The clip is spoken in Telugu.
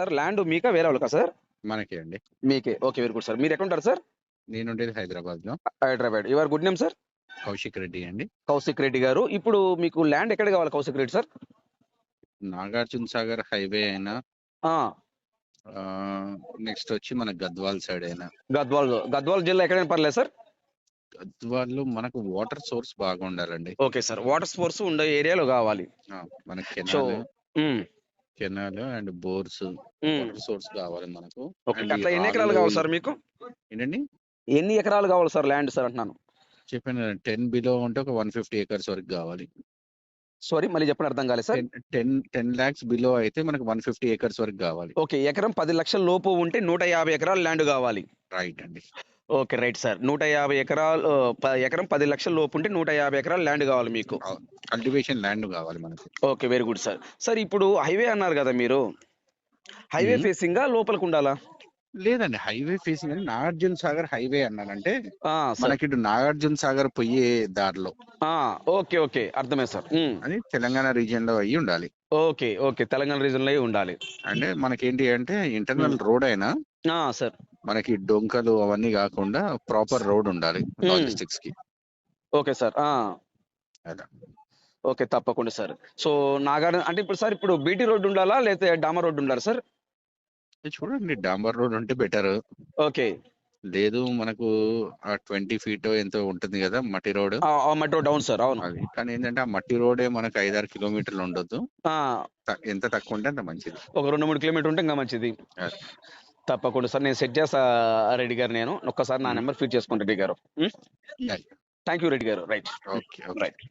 సార్ ల్యాండ్ మీకా వేరే వాళ్ళకా సార్? మనకే అండి. మీకే. Okay very good sir. మీరు ఎక్కడ ఉంటారు సార్? నేను ఉండేది హైదరాబాద్. లో Hyderabad your good name sir? Kaushik Reddy అండి. కౌశిక్ రెడ్డి గారు. ఇప్పుడు మీకు ల్యాండ్ ఎక్కడ కావాలి కౌశిక్ రెడ్డి సార్? నాగార్జున సాగర్ హైవే అయినా ఆ, నెక్స్ట్ వచ్చి మన గద్వాల్ సైడ్ అయినా. గద్వాల్ గద్వాల్ జిల్లా ఎక్కడైనా పర్లేదు సార్? గద్వాల్లో మనకు వాటర్ సోర్స్ బాగా ఉండాలండి ఓకే సార్. వాటర్ స్పోర్ట్స్ ఉండే ఏరియాలో కావాలి. మనకి so canal and bores source కావాలి మనకు. అట్లా ఎన్ని ఎకరాలు కావాలి సార్ మీకు? ఏంటండి? ఎన్ని ఎకరాలు కావాలి సార్ ల్యాండ్ సార్ అంటున్నాను? చెప్పాను టెన్ బిలో ఉంటే ఒక వన్ ఫిఫ్టీ ఏకర్స్ వరకు కావాలి. సారీ మళ్ళీ చెప్పండి అర్థం కాలేదు sir. Ten ten lakhs below అయితే మనకు వన్ ఫిఫ్టీ ఏకర్స్ వరకు కావాలి. ఓకే ఎకరం పది లక్షల లోపు ఉంటే నూట యాభై ఎకరాలు ల్యాండ్ కావాలి. రైట్ అండి. Okay right sir. నూట యాభై ఎకరాలు ఎకరం పది లక్షల లోపు ఉంటే నూట యాభై ఎకరాలు ల్యాండ్ కావాలి మీకు. కల్టివేషన్ ల్యాండ్ కావాలి మనకు. Okay very good sir. Sir ఇప్పుడు హైవే అన్నారు కదా మీరు. హైవే. ఫేసింగా లోపలికి ఉండాలా? లేదండి హైవే ఫేసింగ్ అని నాగార్జున సాగర్ హైవే అన్నానంటే మనకి ఇటు నాగార్జున సాగర్ పోయే దారిలో. ఓకే ఓకే అర్థమైంది సార్. అది తెలంగాణ రీజియన్లో అయ్యి ఉండాలి. ఓకే ఓకే తెలంగాణ రీజన్లో ఉండాలి. అంటే మనకేంటి అంటే ఇంటర్నల్ రోడ్ అయినా ఆ, సార్. మనకి డొంకలు అవన్నీ కాకుండా ప్రాపర్ రోడ్ ఉండాలి లాజిస్టిక్స్కి ఓకే సార్. అలా ఓకే తప్పకుండా సార్. సో నాగార్ అంటే ఇప్పుడు సార్ ఇప్పుడు బీటీ రోడ్ ఉండాలా లేకపోతే డామర్ రోడ్ ఉండాలా సార్? చూడండి డాంబర్ రోడ్ ఉంటే బెటర్. ఓకే. లేదు మనకు ఆ ట్వంటీ ఫీట్ ఎంతో ఉంటుంది కదా మట్టి రోడ్. ఆ, ఆ మెట్రో డౌన్ సార్ అవును. అది. కానీ ఏంటంటే ఆ మట్టి రోడే మనకు ఐదారు కిలోమీటర్లు ఉండొద్దు. ఎంత తక్కువ ఉంటే అంత మంచిది. ఒక రెండు మూడు కిలోమీటర్ ఉంటే ఇంకా మంచిది. తప్పకుండా సార్ నేను సెట్ చేస్తా రెడ్డి గారు నేను. ఒక్కసారి నా. నెంబర్ ఫీడ్ చేసుకుంటా రెడ్డి గారు. థ్యాంక్ యూ రెడ్డి గారు. రైట్. ఓకే. రైట్.